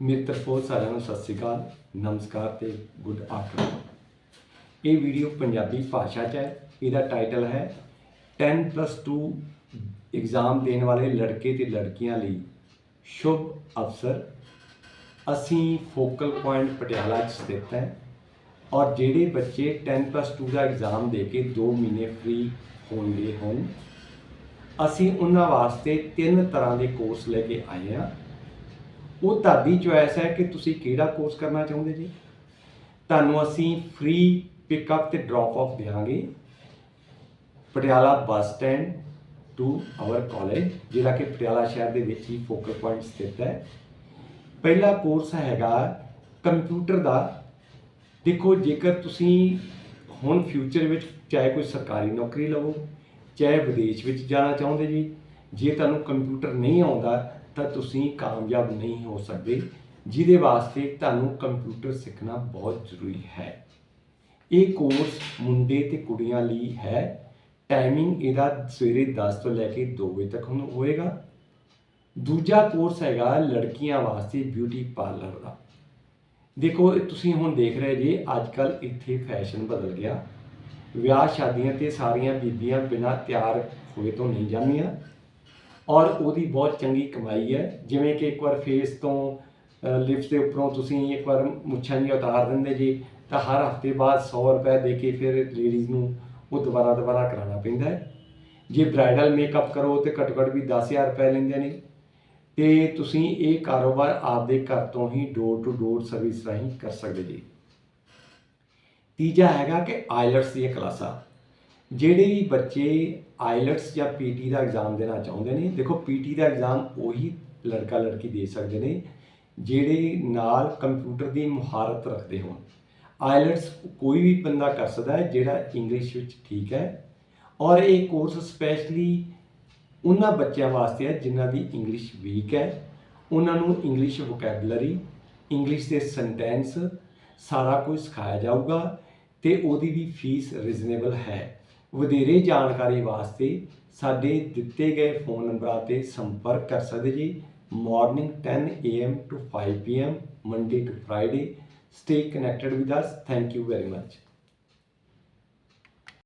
ਮੇਰੇ ਤਰਫੋਂ ਸਾਰਿਆਂ ਨੂੰ ਸਤਿ ਸ੍ਰੀ ਅਕਾਲ, ਨਮਸਕਾਰ ਤੇ ਗੁੱਡ ਆਫਟਰਨੂਨ। ਇਹ ਵੀਡੀਓ ਪੰਜਾਬੀ ਭਾਸ਼ਾ 'ਚ ਹੈ, ਇਹਦਾ ਟਾਈਟਲ ਹੈ 10+2 ਐਗਜ਼ਾਮ ਦੇਣ ਵਾਲੇ ਲੜਕੇ ਤੇ ਲੜਕੀਆਂ ਲਈ ਸ਼ੁਭ ਅਵਸਰ। ਅਸੀਂ ਫੋਕਲ ਪੁਆਇੰਟ ਪਟਿਆਲਾ 'ਚ ਸਥਿਤ ਹੈ ਔਰ ਜਿਹੜੇ ਬੱਚੇ 10+2 ਦਾ ਐਗਜ਼ਾਮ ਦੇ ਕੇ 2 ਮਹੀਨੇ ਫ੍ਰੀ ਹੋਣਗੇ ਹੋਣ, ਅਸੀਂ ਉਹਨਾਂ ਵਾਸਤੇ ਤਿੰਨ ਤਰ੍ਹਾਂ ਦੇ ਕੋਰਸ ਲੈ ਕੇ ਆਏ ਹਾਂ। ਉਹ ਤੁਹਾਡੀ ਚੁਆਇਸ ਹੈ ਕਿ ਤੁਸੀਂ ਕਿਹੜਾ ਕੋਰਸ ਕਰਨਾ ਚਾਹੁੰਦੇ ਜੀ। ਤੁਹਾਨੂੰ ਅਸੀਂ ਫ੍ਰੀ ਪਿਕਅਪ ਤੇ ਡ੍ਰੌਪ ਆਫ ਦੇਵਾਂਗੇ Patiala bus stand to our college ਜਿਹੜਾ ਕਿ ਪਟਿਆਲਾ ਸ਼ਹਿਰ ਦੇ ਵਿੱਚ ਹੀ ਫੋਕਲ ਪੁਆਇੰਟ ਸਥਿਤ ਹੈ। ਪਹਿਲਾ ਕੋਰਸ ਹੈਗਾ ਕੰਪਿਊਟਰ ਦਾ। ਦੇਖੋ, ਜੇਕਰ ਤੁਸੀਂ ਹੁਣ ਫਿਊਚਰ ਵਿੱਚ ਚਾਹੇ ਕੋਈ ਸਰਕਾਰੀ ਨੌਕਰੀ ਲਵੋ, ਚਾਹੇ ਵਿਦੇਸ਼ ਵਿੱਚ ਜਾਣਾ ਚਾਹੁੰਦੇ ਜੀ, ਜੇ ਤੁਹਾਨੂੰ ਕੰਪਿਊਟਰ ਨਹੀਂ ਆਉਂਦਾ ਤਾਂ ਤੁਸੀਂ ਕਾਮਯਾਬ ਨਹੀਂ ਹੋ ਸਕਦੇ, ਜਿਹਦੇ ਵਾਸਤੇ ਤੁਹਾਨੂੰ ਕੰਪਿਊਟਰ ਸਿੱਖਣਾ ਬਹੁਤ ਜ਼ਰੂਰੀ ਹੈ। ਇਹ ਕੋਰਸ ਮੁੰਡੇ ਤੇ ਕੁੜੀਆਂ ਲਈ ਹੈ। ਟਾਈਮਿੰਗ ਇਹਦਾ ਸਵੇਰੇ 10 ਤੋਂ ਲੈ ਕੇ 2 ਵਜੇ ਤੱਕ ਹੁਣ ਹੋਏਗਾ। ਦੂਜਾ ਕੋਰਸ ਹੈਗਾ ਲੜਕੀਆਂ ਵਾਸਤੇ ਬਿਊਟੀ ਪਾਰਲਰ ਦਾ। ਦੇਖੋ, ਤੁਸੀਂ ਹੁਣ ਦੇਖ ਰਹੇ ਜੇ ਅੱਜ ਕੱਲ ਇੱਥੇ ਫੈਸ਼ਨ ਬਦਲ ਗਿਆ। ਵਿਆਹ ਸ਼ਾਦੀਆਂ ਤੇ ਸਾਰੀਆਂ ਬੀਬੀਆਂ ਬਿਨਾਂ ਤਿਆਰ ਹੋਏ ਤੋਂ ਨਹੀਂ ਜਾਂਦੀਆਂ। ਔਰ ਉਹਦੀ ਬਹੁਤ ਚੰਗੀ ਕਮਾਈ ਹੈ। ਜਿਵੇਂ ਕਿ ਇੱਕ ਵਾਰ ਫੇਸ ਤੋਂ ਲਿਪਸ ਦੇ ਉੱਪਰੋਂ ਤੁਸੀਂ ਇੱਕ ਵਾਰ ਮੁੱਛਾਂ ਜੀ ਉਤਾਰ ਦਿੰਦੇ ਜੀ, ਤਾਂ ਹਰ ਹਫ਼ਤੇ ਬਾਅਦ 100 ਰੁਪਏ ਦੇ ਕੇ ਫਿਰ ਲੇਡੀਜ਼ ਨੂੰ ਉਹ ਦੁਬਾਰਾ ਦੁਬਾਰਾ ਕਰਾਉਣਾ ਪੈਂਦਾ ਹੈ। ਜੇ ਬ੍ਰਾਈਡਲ ਮੇਕਅਪ ਕਰੋ ਤੇ ਘੱਟੋ ਘੱਟ ਵੀ 10000 ਰੁਪਏ ਲੈਂਦੇ ਨੇ। ਤੇ ਤੁਸੀਂ ਇਹ ਕਾਰੋਬਾਰ ਆਪਦੇ ਘਰ ਤੋਂ ਹੀ ਡੋਰ ਟੂ ਡੋਰ ਸਰਵਿਸ ਰਾਹੀਂ ਕਰ ਸਕਦੇ ਜੀ। ਤੀਜਾ ਹੈਗਾ ਕਿ ਆਇਲਟਸ ਦੀਆਂ ਕਲਾਸਾਂ। ਜਿਹੜੇ ਵੀ ਬੱਚੇ ਆਇਲਟਸ ਜਾਂ ਪੀਟੀ ਦਾ ਐਗਜ਼ਾਮ ਦੇਣਾ ਚਾਹੁੰਦੇ ਨੇ, ਦੇਖੋ ਪੀਟੀ ਦਾ ਐਗਜ਼ਾਮ ਉਹੀ ਲੜਕਾ ਲੜਕੀ ਦੇ ਸਕਦੇ ਨੇ, ਜਿਹੜੇ ਨਾਲ ਕੰਪਿਊਟਰ ਦੀ ਮੁਹਾਰਤ ਰੱਖਦੇ ਹੋਣ। ਆਇਲਟਸ ਕੋਈ ਵੀ ਬੰਦਾ ਕਰ ਸਕਦਾ ਹੈ ਜਿਹੜਾ ਇੰਗਲਿਸ਼ ਵਿੱਚ ਠੀਕ ਹੈ। ਔਰ ਇਹ ਕੋਰਸ ਸਪੈਸ਼ਲੀ ਉਹਨਾਂ ਬੱਚਿਆਂ ਵਾਸਤੇ ਹੈ ਜਿਨ੍ਹਾਂ ਦੀ ਇੰਗਲਿਸ਼ ਵੀਕ ਹੈ। ਉਹਨਾਂ ਨੂੰ ਇੰਗਲਿਸ਼ ਵੋਕੈਬਲਰੀ ਇੰਗਲਿਸ਼ ਦੇ ਸੈਂਟੈਂਸ ਸਾਰਾ ਕੁਝ ਸਿਖਾਇਆ ਜਾਊਗਾ ਤੇ ਉਹਦੀ ਵੀ ਫੀਸ ਰੀਜ਼ਨੇਬਲ ਹੈ। ਵਧੇਰੇ ਜਾਣਕਾਰੀ ਵਾਸਤੇ ਸਾਡੇ ਦਿੱਤੇ ਗਏ ਫੋਨ ਨੰਬਰਾਂ ਤੇ ਸੰਪਰਕ ਕਰ ਸਕਦੇ ਜੀ morning 10 AM to 5 PM Monday to Friday stay connected with us thank you very much